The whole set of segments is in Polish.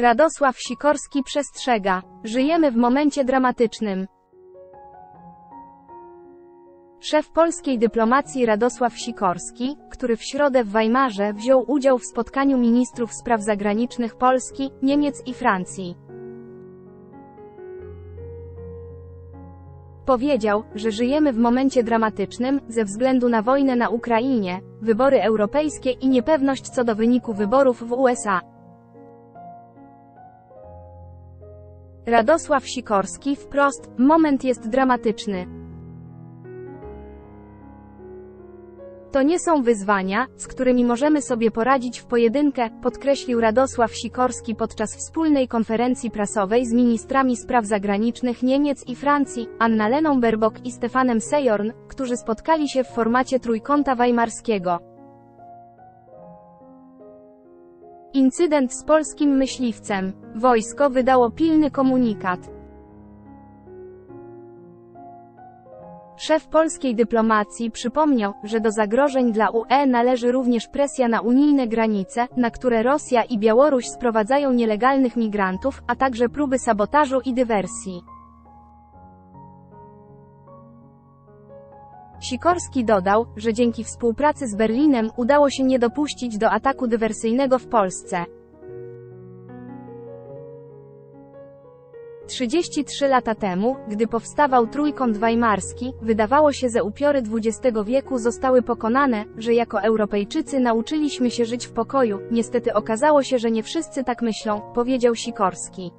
Radosław Sikorski przestrzega. Żyjemy w momencie dramatycznym. Szef polskiej dyplomacji Radosław Sikorski, który w środę w Weimarze wziął udział w spotkaniu ministrów spraw zagranicznych Polski, Niemiec i Francji. Powiedział, że żyjemy w momencie dramatycznym, ze względu na wojnę na Ukrainie, wybory europejskie i niepewność co do wyniku wyborów w USA. Radosław Sikorski wprost, moment jest dramatyczny. To nie są wyzwania, z którymi możemy sobie poradzić w pojedynkę, podkreślił Radosław Sikorski podczas wspólnej konferencji prasowej z ministrami spraw zagranicznych Niemiec i Francji, Anna-Leną Baerbock i Stefanem Sejorn, którzy spotkali się w formacie Trójkąta Weimarskiego. Incydent z polskim myśliwcem. Wojsko wydało pilny komunikat. Szef polskiej dyplomacji przypomniał, że do zagrożeń dla UE należy również presja na unijne granice, na które Rosja i Białoruś sprowadzają nielegalnych migrantów, a także próby sabotażu i dywersji. Sikorski dodał, że dzięki współpracy z Berlinem udało się nie dopuścić do ataku dywersyjnego w Polsce. 33 lata temu, gdy powstawał Trójkąt Weimarski, wydawało się, że upiory XX wieku zostały pokonane, że jako Europejczycy nauczyliśmy się żyć w pokoju. Niestety okazało się, że nie wszyscy tak myślą, powiedział Sikorski.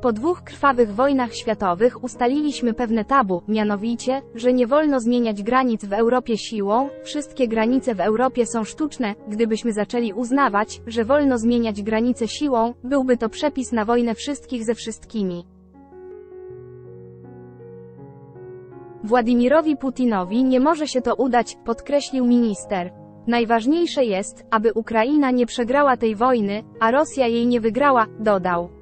Po dwóch krwawych wojnach światowych ustaliliśmy pewne tabu, mianowicie, że nie wolno zmieniać granic w Europie siłą, wszystkie granice w Europie są sztuczne, gdybyśmy zaczęli uznawać, że wolno zmieniać granice siłą, byłby to przepis na wojnę wszystkich ze wszystkimi. Władimirowi Putinowi nie może się to udać, podkreślił minister. Najważniejsze jest, aby Ukraina nie przegrała tej wojny, a Rosja jej nie wygrała, dodał.